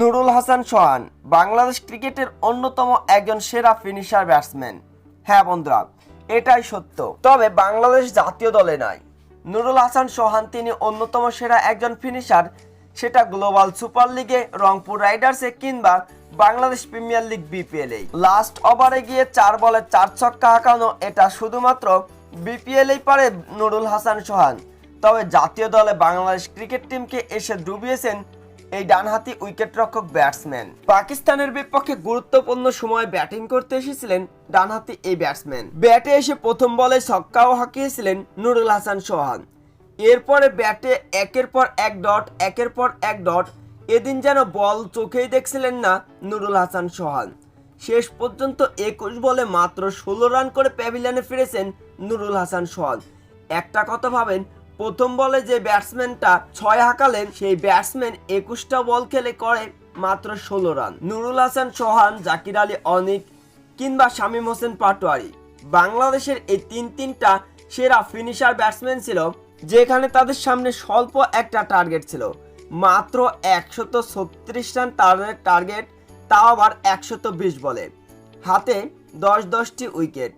নুরুল হাসান সোহান, বাংলাদেশ ক্রিকেটের অন্যতম একজন সেরা ফিনিশার ব্যাটসম্যান হ্যাঁ বন্ধুরা, এটাই সত্য। তবে বাংলাদেশ জাতীয় দলে নয়। নুরুল হাসান সোহান তিনি অন্যতম সেরা একজন ফিনিশার সেটা গ্লোবাল সুপার লিগে, রংপুর রাইডার্সে কিংবা Bangladesh premier league BPL last ওভারে গিয়ে চার বলে চার ছক্কা হাঁকানো এটা শুধুমাত্র বিপিএল এই পারে নুরুল হাসান সোহান। তবে জাতীয় দলে বাংলাদেশ ক্রিকেট টিমকে এসে ডুবিয়েছেন এই ডানহাতি উইকেটরক্ষক ব্যাটসম্যান। পাকিস্তানের বিপক্ষে গুরুত্বপূর্ণ সময় ব্যাটিং করতে এসেছিলেন ডানহাতি এই ব্যাটসম্যান। ব্যাটে এসে প্রথম বলে ছক্কাও হাঁকিয়েছিলেন নুরুল হাসান সোহান। এরপরে ব্যাটে একের পর এক ডট, একের পর এক ডট, এদিন যেন বল চোখেই দেখছিলেন না নুরুল হাসান সোহান। শেষ পর্যন্ত একুশ বলে মাত্র ষোলো রান করে প্যাভিলিয়নে ফিরেছেন নুরুল হাসান সোহান। একটা কথা ভাবেন প্রথম বলে যে ব্যাটসম্যানটা ছয় হাঁকালেন, সেই ব্যাটসম্যান একুশটা বল খেলে করে মাত্র ষোলো রান। নুরুল হাসান, সোহান, জাকির আলী, অনিক কিংবা শামীম হোসেন পাটোয়ারি। বাংলাদেশের এই তিন তিনটা সেরা ফিনিশার ব্যাটসম্যান ছিল, যেখানে তাদের সামনে স্বল্প একটা টার্গেট ছিল। মাত্র একশত ছত্রিশ রান তাদের টার্গেট, তাও আবার একশত বিশ বলে। হাতে দশ দশটি উইকেট।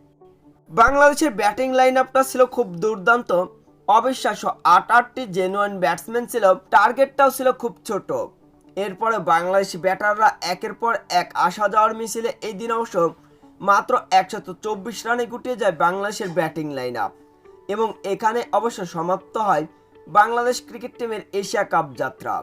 বাংলাদেশের ব্যাটিং লাইন আপটা ছিল খুব দুর্দান্ত। অবিশ্বাস্য আট আটটি জেনুয়ান ব্যাটসম্যান ছিল টার্গেটটাও ছিল খুব ছোট। এরপরে বাংলাদেশি ব্যাটাররা একের পর এক আসা যাওয়ার মিছিলে এই দিন অবশ্য মাত্র একশত চব্বিশ রানে গুটিয়ে যায় বাংলাদেশের ব্যাটিং লাইন আপ এবং এখানে অবশ্য সমাপ্ত হয় বাংলাদেশ ক্রিকেট টিমের এশিয়া কাপ যাত্রা।